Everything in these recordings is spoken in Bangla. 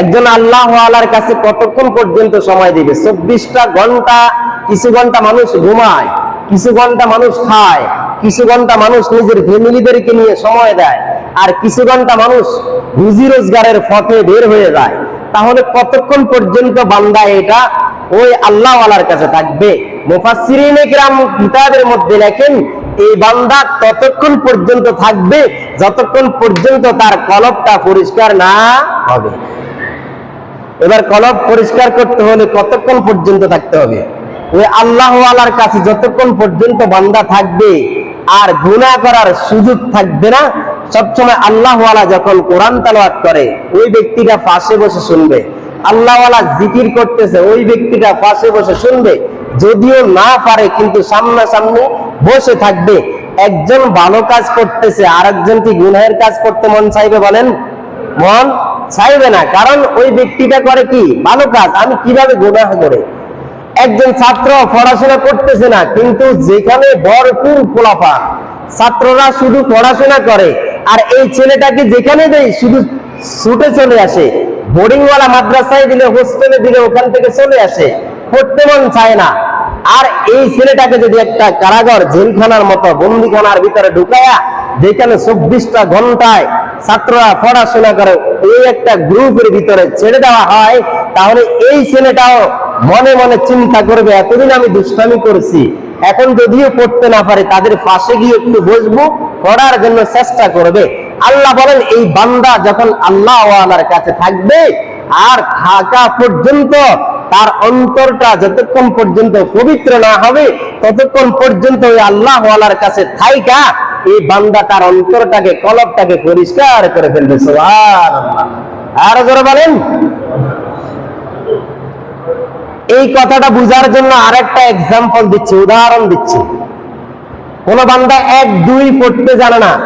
একজন আল্লাহ আলার কাছে কতক্ষণ পর্যন্ত সময় দিবে? চব্বিশটা ঘণ্টা, কিছু ঘণ্টা মানুষ ঘুমায়, কিছু ঘণ্টা মানুষ খায়, কিছু ঘণ্টা মানুষ নিজের ফ্যামিলিদেরকে নিয়ে সময় দেয়, আর কিছু ঘণ্টা মানুষ রুজি রোজগারের পথে বের হয়ে যায়। তাহলে কতক্ষণ পর্যন্ত বান্দা এটা ওই আল্লাহ আলার কাছে থাকবে? কিতাবের মধ্যে লেখেন, এই বান্দা ততক্ষণ পর্যন্ত থাকবে যতক্ষণ পর্যন্ত তার কলবটা পরিষ্কার না হবে। এবার কলব পরিষ্কার করতে হলে কতক্ষণ পর্যন্ত থাকতে হবে? ওই আল্লাহ কাছে যতক্ষণ পর্যন্ত বান্দা থাকবে, আর গুনাহ করার সুযোগ থাকবে না, সবসময় আল্লাহওয়ালা যখন কোরআন তালাওয়াত করে, ওই ব্যক্তিটা পাশে বসে শুনবে। আল্লাহ আলা জিকির করতেছে, ওই ব্যক্তিটা পাশে বসে শুনবে। যদিও না পারে, কিন্তু সামনাসামনি বসে থাকবে। একজন ভালো কাজ করতেছে আর একজন কি গুনাহের কাজ করতে মন চাইবে বলেন? মন চাইবে না। কারণ ওই ব্যক্তিটা করে কি? ভালো কাজ। আমি কীভাবে গুনাহ করে? একজন ছাত্র পড়াশোনা করতেছে না, কিন্তু যেখানে ভরপুর ফোলাফা ছাত্ররা শুধু পড়াশোনা করে, আর এই ছেলেটাকে যেখানে দেয় শুধু ছুটে চলে আসে। বোর্ডিংওয়ালা মাদ্রাসায় দিলে, হোস্টেলে দিলে, ওখান থেকে চলে আসে। পড়তে মন চায় না। আর এই ছেলেটাকে যদি একটা কারাগার, জেলখানার মতো, বন্দিখানার ভিতরে ঢুকায়া, যেখানে চব্বিশটা ঘন্টায় ছাত্ররা পড়াশোনা করে, এই একটা গ্রুপের ভিতরে ছেড়ে দেওয়া হয়, তাহলে এই ছেলেটাও মনে মনে চিন্তা করবে, এতদিন আমি দুষ্টামি করছি, এখন যদিও পড়তে না পারে, তাদের পাশে গিয়ে একটু বসবো, পড়ার জন্য চেষ্টা করবে। আল্লাহ বলেন, এই বান্দা যখন আল্লাহ কাছে থাকবে, আর থাকা পর্যন্ত তার অন্তরটা যতক্ষণ পর্যন্ত পবিত্র না হবে, ততক্ষণ পর্যন্ত ওই আল্লাহ কাছে থাইকা এই বান্দা তার অন্তরটাকে, কলবটাকে পরিষ্কার করে ফেলবে, সুবহানাল্লাহ। আর জোরে বলেন। এই কথাটা বুঝার জন্য আরেকটা এক্সাম্পল দিচ্ছি, উদাহরণ দিচ্ছি। কোন বান্দা এক, দুই পড়তে জানে না।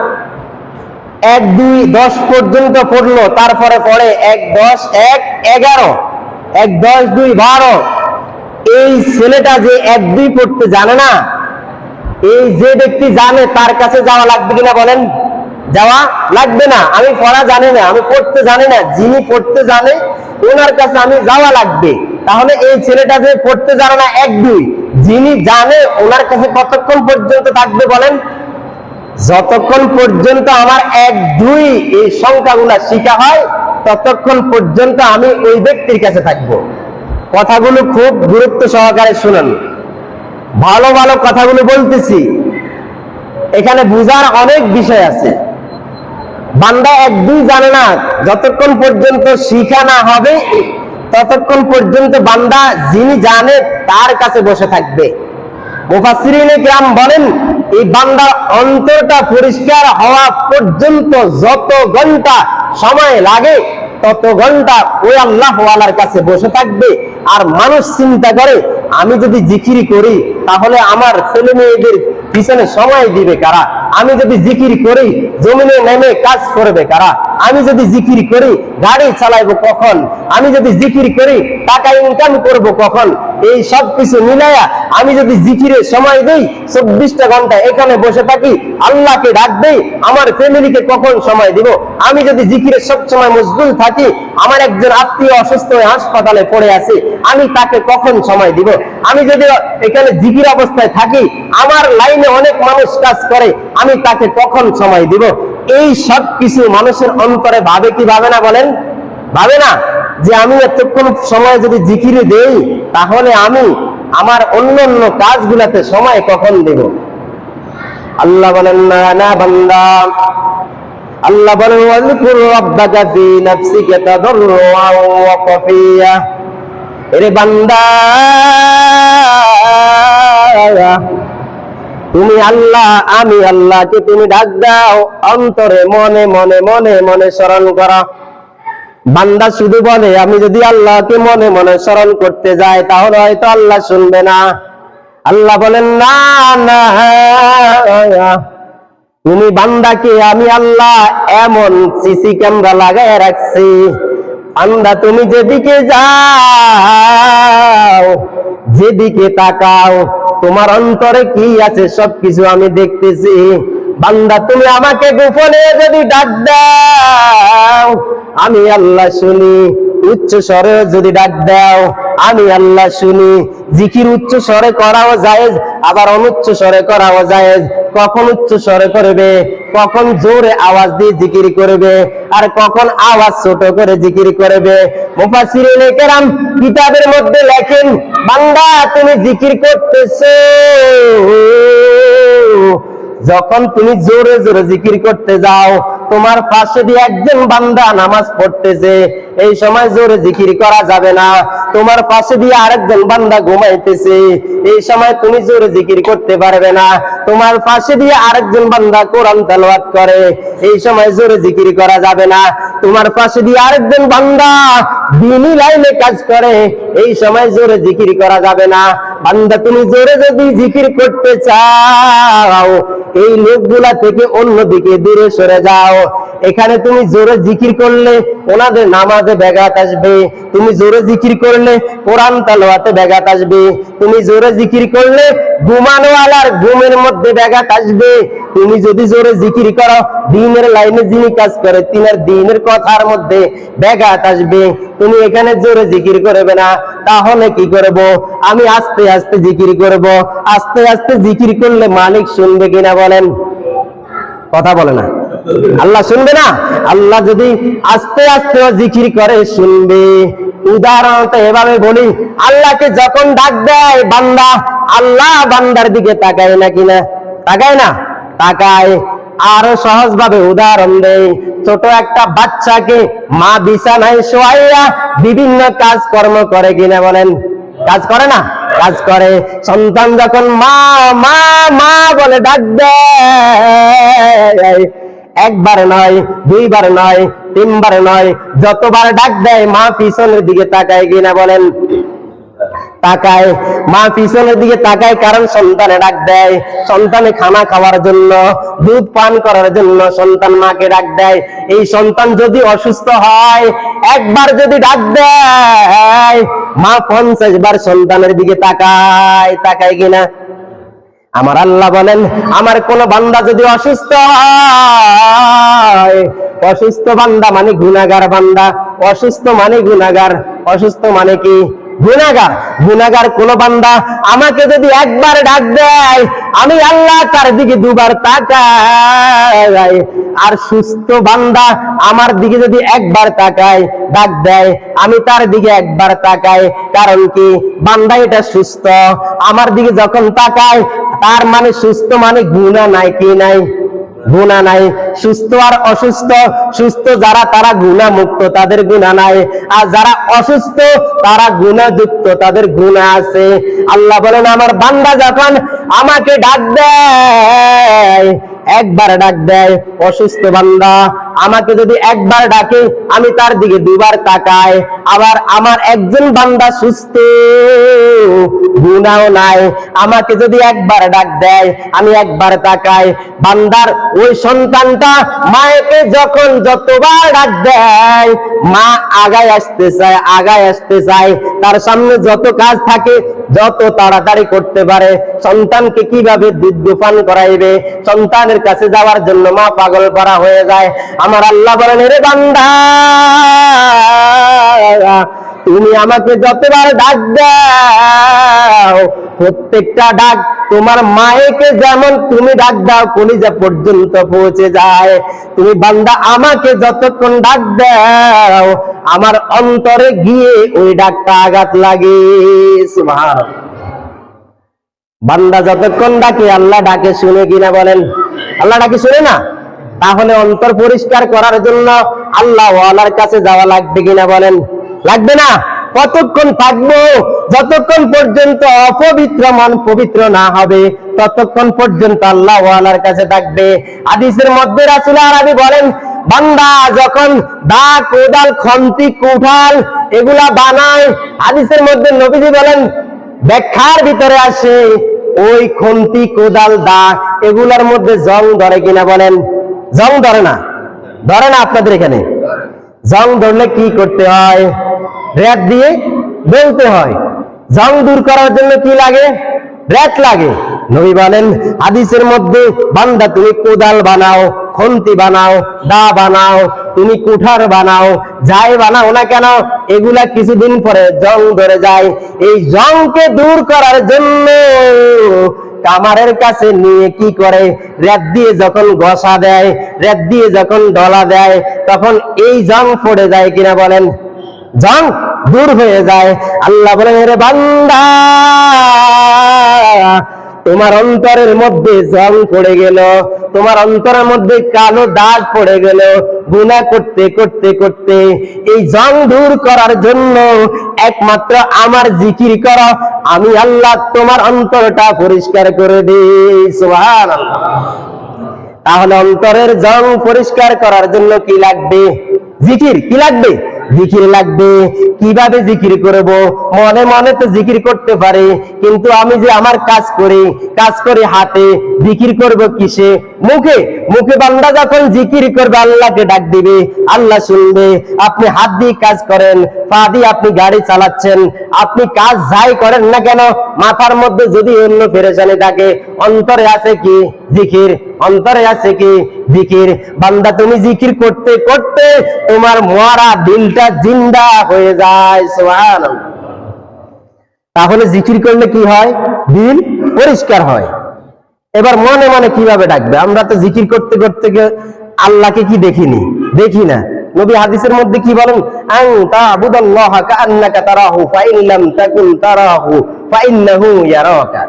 এক, দুই, দশ পর্যন্ত পড়ল, তারপরে পড়ে এক, দশ, এক, এগারো, এক, দশ, দুই, বারো। এই ছেলেটা যে এক, দুই পড়তে জানে না এই যে ব্যক্তি জানে তার কাছে যাওয়া লাগবে কিনা বলেন? যাওয়া লাগবে না। আমি পড়া জানি না, আমি পড়তে জানি না। যিনি পড়তে জানে, ওনার কাছে আমি যাওয়া লাগবে। তাহলে এই ছেলেটা যে পড়তে জানে না, এক দুই। যিনি জানে, ওনার কাছে কতক্ষণ পর্যন্ত থাকবে বলেন? যতক্ষণ পর্যন্ত আমার এক দুই এই সংখ্যাগুলা শিখা হয়, ততক্ষণ পর্যন্ত আমি ওই ব্যক্তির কাছে থাকব। কথাগুলো খুব গুরুত্ব সহকারে শুনুন। ভালো ভালো কথাগুলো বলতেছি। এখানে বুঝার অনেক বিষয় আছে। বান্দা এক দুই জানে না, যতক্ষণ পর্যন্ত শিখা না হবে, ততক্ষণ পর্যন্ত বান্দা যিনি জানে তার কাছে বসে থাকবে। কিরাম বলেন, এই বান্দার অন্তরটা পরিষ্কার হওয়া পর্যন্ত যত ঘণ্টা সময় লাগে, তত ঘণ্টা ওই আল্লাহ ওয়ালার কাছে বসে থাকবে। আর মানুষ চিন্তা করে, আমি যদি জিকিরি করি তাহলে আমার ছেলে মেয়েদের পিছনে সময় দিবে কারা? আমি যদি জিকির করি, জমিনে নেমে কাজ করবে কারা? আমি যদি জিকির করি, গাড়ি চালাইবো কখন? আমি যদি জিকির করি, টাকা ইনকাম করব কখন? এই সব কিছু মিলাইয়া আমি যদি জিকিরে সময় দেই, চব্বিশটা ঘণ্টা এখানে বসে থাকি, আল্লাহকে ডাক দেই, আমার ফ্যামিলিকে কখন সময় দিব? আমি যদি জিকিরে সব সময় মশগুল থাকি, আমার একজন আত্মীয় অসুস্থ হয়ে হাসপাতালে পড়ে আছে, আমি তাকে কখন সময় দিব? আমি যদি এখানে জিকির অবস্থায় থাকি, আমার লাইনে অনেক মানুষ কাজ করে, আমি তাকে কখন সময় দিব? এই সব কিছু মানুষের অন্তরে ভাবে কি ভাবে না বলেন? ভাবে না? যে আমি এতক্ষণ সময় যদি জিকিরে দেই, তাহলে আমি আমার অন্য অন্য কাজগুলাতে সময় কখন দেব? আল্লাহ বলেন, না না, বান্দা। আল্লাহ বলেন, ওয়াজকুর রাব্বাকা ফি নাফসিকা তাদাররুআন ওয়া খাফিয়া এরে বান্দা। তুমি আল্লাহ, আমি আল্লাহকে তুমি ডাক দাও। অন্তরে মনে মনে মনে মনে স্মরণ করো। বান্দা শুধু বলে, আমি যদি আল্লাহকে মনে মনে স্মরণ করতে যাই, তাহলে হয়তো আল্লাহ শুনবে না। আল্লাহ বলেন, না না তুমি বান্দাকে, আমি আল্লাহ, এমন সিসি ক্যামেরা লাগায় রাখছি। বান্দা তুমি যেদিকে যাও, যেদিকে তাকাও, তোমার অন্তরে কি আছে সবকিছু আমি দেখতেছি। বান্দা, তুমি আমাকে গোপনে যদি ডাক দাও, আমি আল্লাহ শুনি। উচ্চ স্বরে যদি ডাক দাও, আমি আল্লাহ শুনি। জিকির উচ্চ স্বরে করাও জায়েজ, আবার অনুচ্চ স্বরে করাও জায়েজ। কখন উচ্চ স্বরে করবে, কখন জোরে আওয়াজ দিয়ে জিকির করবে আর কখন আওয়াজ ছোট করে জিকির করবে? কিতাবের মধ্যে লেখেন, বান্দা, তুমি জিকির করতেছো। যখন তুমি জোরে জোরে জিকির করতে যাও, তোমার পাশে দিয়ে একজন বান্দা নামাজ পড়তেছে। এই সময় জোরে জিকির করা যাবে না। তোমার পাশে দিয়ে আরেকজন বান্দা ঘুমাইতেছে। এই সময় তুমি জোরে জিকির করতে পারবে না। তোমার পাশে দিয়ে আরেকজন বান্দা কোরআন তেলাওয়াত করে। এই সময় জোরে জিকির করা যাবে না। তোমার পাশে দিয়ে আরেকজন বান্দা দিনই লাইনে কাজ করে। এই সময় জোরে জিকির করা যাবে না। বান্দা, তুমি জোরে যদি জিকির করতে চাও, এই লোকগুলা থেকে অন্যদিকে দূরে সরে যাও। এখানে তুমি জোরে জিকির করলে ওনাদের নামাজে ব্যাঘাত আসবে। তুমি জোরে জিকির করলে কোরআন তালোয়াতে ব্যাঘাত আসবে। তুমি জোরে জিকির করলে ঘুমানোওয়ালার ঘুমের মধ্যে ব্যাঘাত আসবে। তুমি যদি জোরে জিকির করো, দিনের লাইনে যিনি কাজ করে, তিনার দিনের কথার মধ্যে ব্যাঘাত আসবে। তুমি এখানে জোরে জিকির করবে না, তাহলে কি করব? আমি আস্তে আস্তে জিকির করব। আস্তে আস্তে জিকির করলে মালিক শুনবে কিনা বলেন? কথা বলে না। আল্লাহ শুনবে না? আল্লাহ যদি আস্তে আস্তে জিকির করে, শুনবে। উদাহরণত এভাবে বলি, আল্লাহকে যখন ডাক দেয় বান্দা, আল্লাহ বান্দার দিকে তাকায় না কিনা? তাকায় না? তাকায়। আরও সহজ ভাবে উদাহরণ দেয় ছোট একটা বাচ্চাকে মা বিছানায় শোয়াইয়া বিভিন্ন কাজকর্ম করে কিনা বলেন? কাজ করে না? কাজ করে। সন্তান যখন মা মা মা বলে ডাক দেয় একবার নয়, দুইবার নয়, তিনবার নয়, যতবার ডাক দেয়, মা পিছনের দিকে তাকায় কিনা বলেন। তাকায়, মা পিছনের দিকে তাকায় কারণ সন্তানে ডাক দেয়। সন্তানে খানা খাওয়ার জন্য, দুধ পান করার জন্য সন্তান মাকে ডাক দেয়। এই সন্তান যদি অসুস্থ হয়, একবার যদি ডাক দেয়, মা পঞ্চাশ বার সন্তানের দিকে তাকায় তাকায় কিনা। আমার আল্লাহ বলেন, আমার কোন বান্দা যদি অসুস্থ হয়, অসুস্থ বান্দা মানে গুণাগার বান্দা, অসুস্থ মানে গুণাগার অসুস্থ মানে কি? গুনাগার গুনাগার কোন বান্দা আমাকে যদি একবার ডাক দেয়, আমি আল্লাহ তার দিকে দুবার তাকাই। আর সুস্থ বান্দা আমার দিকে যদি একবার তাকায়, ডাক দেয়, আমি তার দিকে একবার তাকাই। কারণ কি? বান্দা এটা সুস্থ। আমার দিকে যখন তাকায়, তার মানে সুস্থ মানে গুণা নাই কি নাই? গুণা নাই। সুস্থ আর অসুস্থ, সুস্থ যারা তারা গুণা মুক্ত তাদের গুণা নাই। আর যারা অসুস্থ, তারা গুণা যুক্ত তাদের গুণা আছে। আল্লাহ বলেন, আমার বান্দা যখন আমাকে ডাক দেয় একবার ডাক দেয়, অসুস্থ বান্দা, আমাকে যদি একবার ডাকে, আমি তার দিকে দুবার তাকাই। আবার আমার একজন বান্দা সুস্থ, গুণাও নাই। আমাকে যদি একবার ডাক দেয়, আমি একবার তাকাই। বান্দার ওই সন্তানটা মায়েকে যখন যতবার ডাক দেয়, মা আগায় আসতে চায়, আগায় আসতে চায়। তার সামনে যত কাজ থাকে যত তাড়াতাড়ি করতে পারে, সন্তানকে কীভাবে দুধ দুপান করাইবে, সন্তানের কাছে যাওয়ার জন্য মা পাগল করা হয়ে যায়। আমার আল্লাহ বলেন রে বান্দা তুমি আমাকে যতবার ডাক দাও, প্রত্যেকটা ডাক তোমার মায়েকে যেমন তুমি ডাক দাও, কলিজা পর্যন্ত পৌঁছে যায়। তুমি বান্দা আমাকে যতক্ষণ ডাক দাও, আমার অন্তরে গিয়ে ওই ডাকটা আঘাত লাগে। বান্দা যতক্ষণ ডাকে, আল্লাহ ডাকে, শুনে কিনা বলেন? আল্লাহ ডাকে, শুনে না? তাহলে অন্তর পরিষ্কার করার জন্য আল্লাহ ওয়ালার কাছে যাওয়া লাগবে কিনা বলেন? লাগবে না। কতক্ষণ থাকব? যতক্ষণ পর্যন্ত অপবিত্র মন পবিত্র না হবে, ততক্ষণ পর্যন্ত আল্লাহ ওয়ালার কাছে থাকবে। হাদিসের মধ্যে রাসূল আরবি বলেন, বান্দা যখন দা কোদাল, খন্তি, কুঠাল এগুলা বানায়, হাদিসের মধ্যে নবীজি বলেন, ব্যাখ্যার ভিতরে আসে, ওই খন্তি, কোদাল দা এগুলার মধ্যে জং ধরে কিনা বলেন? জং ধরে না। ধরে না আপনাদের এখানে? জং ধরলে কি করতে হয়? রেত দিয়ে বেলতে হয়। জং দূর করার জন্য কি লাগে? রেত লাগে। নবী বলেন, হাদিসের মধ্যে, বান্দা তুমি কোদাল বানাও, খন্তি বানাও, দা বানাও, তুমি কুঠার বানাও, যাই বানাও না কেন, এগুলা কিছুদিন পরে জং ধরে যায়। এই জংকে দূর করার জন্য কামারের কাছে নিয়ে কি করে? রেত দিয়ে যখন ঘষা দেয়, রেত দিয়ে যখন ডলা দেয়, তখন এই জং পড়ে যায় কিনা বলেন। জং দূর হয়ে যায়। আল্লাহ বলেন রে বান্দা, তোমার অন্তরের মধ্যে জং পড়ে গেল, তোমার অন্তরের মধ্যে কালো দাগ পড়ে গেল। গুনাহ করতে করতে করতে এই জং দূর করার জন্য একমাত্র আমার জিকির করো। আমি আল্লাহ তোমার অন্তরটা পরিষ্কার করে দিই। সুবহানাল্লাহ। তাহলে অন্তরের জং পরিষ্কার করার জন্য কি লাগবে? জিকির কি লাগবে? জিকির লাগবে, কীভাবে জিকির করব? মনে মনে তো জিকির করতে পারে, কিন্তু আমি যে আমার কাজ করি কাজ করি হাতে, জিকির করব কিসে? মুখে মুখে বান্দা যখন জিকির করবে, আল্লাহকে ডাক দিবে, আল্লাহ শুনবে, আপনি হাত দিয়ে কাজ করেন, পা দিয়ে আপনি গাড়ি চালাচ্ছেন, আপনি কাজ যাই করেন না কেন, মাথার মধ্যে যদি অন্য পেরেশানি থাকে অন্তরে আছে কি জিকির? অন্তরে আছে কি জিকির? বান্দা, তুমি জিকির করতে করতে তোমার মরা দিলটা জিন্দা হয়ে যায়, সুবহানাল্লাহ। তাহলে জিকির করলে কি হয়? দিল পরিষ্কার হয়। এবার মনে মনে কীভাবে ডাকবে? আমরা তো জিকির করতে করতে আল্লাহকে কি দেখিনি? দেখি না। নবী হাদিসের মধ্যে কি বলেন? ইয়ারাকা।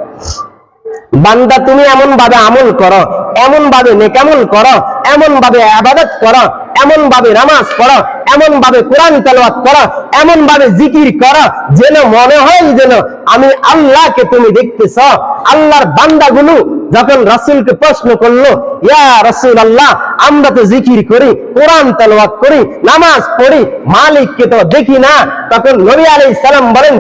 বান্দা, তুমি এমন ভাবে আমল করো এমন ভাবে নেকামল করো এমন ভাবে আবাদত করো এমন ভাবে নামাজ পড়ো এমন ভাবে কোরআন তেলাওয়াত করো এমন ভাবে জিকির করো, যেন মনে হয় যেন আমি আল্লাহকে তুমি দেখতেছ। আল্লাহর বান্দাগুলো যখন রাসূলকে প্রশ্ন করল, ইয়া রাসূল আল্লাহ আমরা তো জিকির করি, কোরআন তেলাওয়াত করি, নামাজ পড়ি, মালিককে তো দেখি না। তখন নবী আলাইহিস সালাম বলেন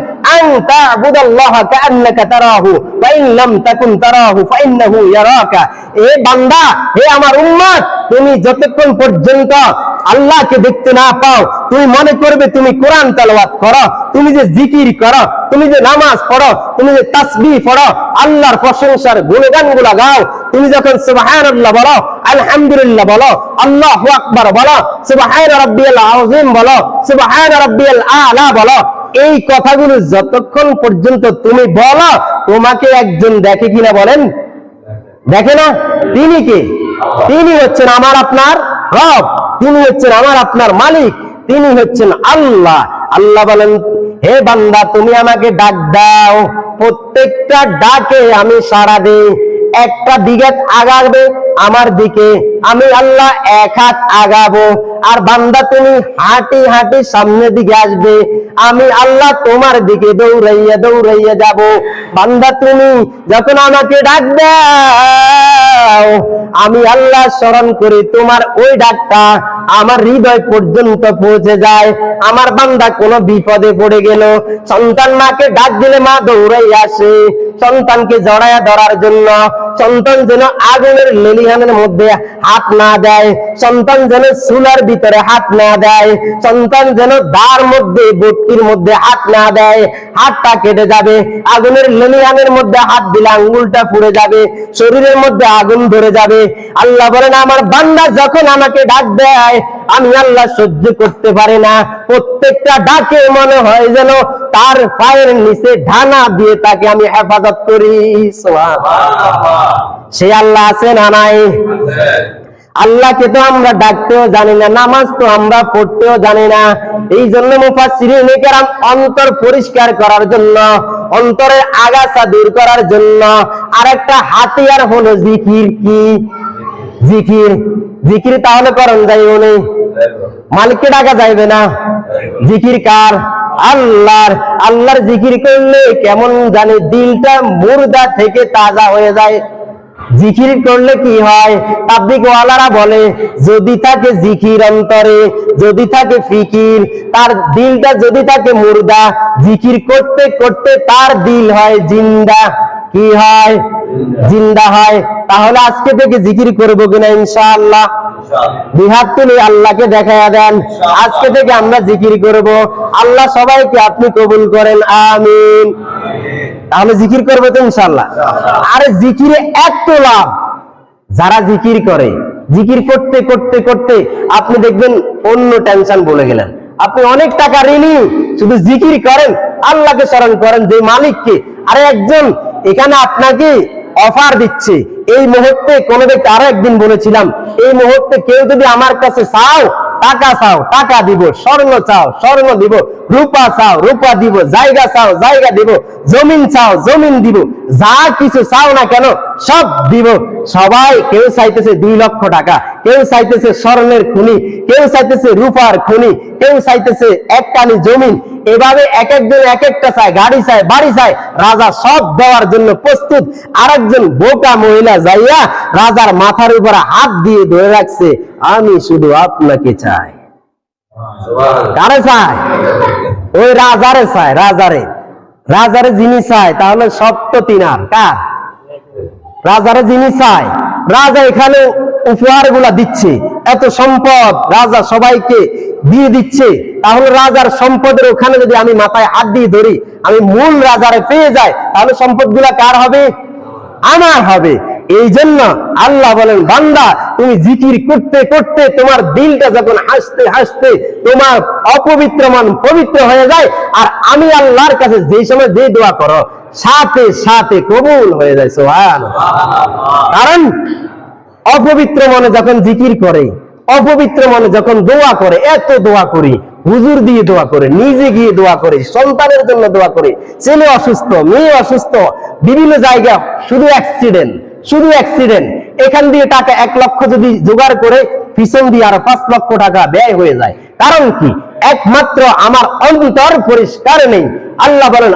বান্দা, হে আমার তুমি যতক্ষণ পর্যন্ত আল্লাহকে দেখতে না পাও, তুমি মনে করবে তুমি কোরআন তেলাওয়াত করো, তুমি যে জিকির করো, তুমি যে নামাজ পড়ো, তুমি যে তাসবিহ পড়ো, আল্লাহর প্রশংসার গুণগানগুলো গাও, তুমি যখন সুবহানাল্লাহ বলো, আলহামদুলিল্লাহ বলো, আল্লাহু আকবার বলো, সুবহান রাব্বিয়াল আযীম বলো, সুবহান রাব্বিয়াল আলা বলো, এই কথাগুলো যতক্ষণ পর্যন্ত তুমি বলো, তোমাকে একজন দেখে কিনা বলেন? দেখে না? তিনি কে? তিনি হচ্ছেন আমার আপনার রব। তিনি হচ্ছেন আমার আপনার মালিক। তিনি হচ্ছেন আল্লাহ। আল্লাহ বলেন, হে বান্দা, তুমি আমাকে ডাক দাও। প্রত্যেকটা ডাকে আমি সাড়া দেই। একটা দিকে আগাবে, আমার দিকে আমি আল্লাহ এক হাত আগাবো। আর বান্দা, তুমি হাঁটি হাঁটি সামনের দিকে আসবে। আমি আল্লাহ তোমার দিকে দৌড়াইয়া দৌড়াইয়া যাব। বান্দা, তুমি যখন আমাকে ডাক দাও আমি আল্লাহ স্মরণ করি, তোমার ওই ডাকটা আমার হৃদয় পর্যন্ত পৌঁছে যায়। আমার বান্দা কোনো বিপদে পড়ে গেল। সন্তান মাকে ডাক দিলে মা দৌড়াই আসে। সন্তানকে জড়ায়া ধরার জন্য সন্তান যেন আগুনের লেলিহানের মধ্যে হাত না দেয়, সন্তান যেন চুলার ভিতরে হাত না দেয়, সন্তান যেন দার মধ্যে বটকির মধ্যে হাত না দেয়, হাতটা কেটে যাবে, আগুনের লেলিহানের মধ্যে হাত দিলে আঙ্গুলটা পুড়ে যাবে, শরীরের মধ্যে আগুন ধরে যাবে। আল্লাহ বলেন, আমার বান্দা যখন আমাকে ডাক দেয় আমি আল্লাহ সহ্য করতে পারি না। প্রত্যেকটা ডাকে মনে হয় যেন তার পায়ের নিচে ঢানা দিয়ে তাকে আমি হেফাজত করি। সে আল্লাহ আছে না নাই? আল্লাহকে তো আমরা ডাকতেও জানি না নামাজ তো আমরা পড়তেও জানি না। এই জন্য অন্তর পরিষ্কার করার জন্য অন্তরের আগাছা দূর করার জন্য আরেকটা হাতিয়ার হলো জিকির কি? জিকির। জিকির তাহলে করণ যাই নেই মালিককে ডাকা যাইবে না। জিকির কার? আল্লাহর। আল্লাহর জিকির করলে কেমন জানে দিলটা মুর্দা থেকে তাজা হয়ে যায়। জিকির করলে কি হয়? তাবলিক ওয়ালারা বলে, যদি থাকে জিকির অন্তরে, যদি থাকে ফিকির, তার দিলটা যদি থাকে মুর্দা, জিকির করতে করতে তার দিল হয় জিন্দা। কি হয়? জিন্দা হয়। তাহলে আজকে থেকে জিকির করব কিনা ইনশাআল্লাহ? দুই হাত তুলে আল্লাহকে দেখায়া দেন। আজকে থেকে আমরা জিকির করব। আল্লাহ সবাইকে আপনি কবুল করেন। আমিন। তাহলে জিকির করব তো আরে জিকিরে এত লাভ। যারা জিকির করে জিকির করতে করতে করতে আপনি দেখবেন অন্য টেনশন বলে গেলেন। আপনি অনেক টাকা ঋণী শুধু জিকির করেন আল্লাহকে স্মরণ করেন যে মালিককে। আরে একজন এখানে আপনাকে অফার দিচ্ছে। এই মুহূর্তে কোনো ব্যক্তি আরও একদিন বলেছিলাম, এই মুহূর্তে কেউ যদি আমার কাছে চাও টাকা চাও, টাকা দিব, স্বর্ণ চাও, স্বর্ণ দিব, রূপা চাও, রূপা দিব, জায়গা চাও, জায়গা দিব, জমিন চাও, জমিন দিব, যা কিছু চাও না কেন সব দিব। সবাই, কেউ চাইতেছে দুই লক্ষ টাকা, কেউ চাইতেছে স্বর্ণের খুনি, কেউ চাইতেছে রূপার খুনি, কেউ চাইতেছে একটানি জমিন। এভাবে এক একজন এক একটা চায়, গাড়ি চায়, বাড়ি চায়, রাজা সব দেওয়ার জন্য প্রস্তুত। আরেকজন বোকা মহিলা যাইয়া রাজার মাথার উপরে হাত দিয়ে ধরে রাখছে। আমি শুধু আপনাকে চাই। কারে চায়? ওই রাজারে চায়, রাজারে। রাজারে যিনি চায়, তাহলে তো তিনার, কার? রাজারে যিনি চায়। রাজা এখানে উপহারগুলা দিচ্ছে। এত সম্পদ রাজা সবাইকে দিয়ে দিচ্ছে। তাহলে রাজার সম্পদের ওখানে যদি আমি মাথায় হাত দিয়ে ধরি, আমি মূল রাজারে পেয়ে যাই, তাহলে সম্পদ কার হবে? আমার হবে। এই জন্য আল্লাহ বলেন, বান্দা, তুমি জিকির করতে করতে তোমার দিলটা যখন হাসতে হাসতে তোমার অপবিত্র মন পবিত্র হয়ে যায়, আর আমি আল্লাহর কাছে যে সময় যে দোয়া করো, সাথে সাথে কবুল হয়ে যায় সোহান কারণ অপবিত্র মনে যখন জিকির করে, অপবিত্র মনে যখন দোয়া করে, এত দোয়া করি, হুজুর দিয়ে দোয়া করে, নিজে গিয়ে দোয়া করে, সন্তানের জন্য দোয়া করে, ছেলে অসুস্থ, মেয়ে অসুস্থ, বিভিন্ন জায়গা শুধু অ্যাক্সিডেন্ট শুধু অ্যাক্সিডেন্ট এখান দিয়ে টাকা এক লক্ষ যদি জোগাড় করে, পিছন দিয়ে আরও পাঁচ লক্ষ টাকা ব্যয় হয়ে যায়। কারণ কি? একমাত্র আমার অন্তর পরিষ্কার নেই। আল্লাহ বলেন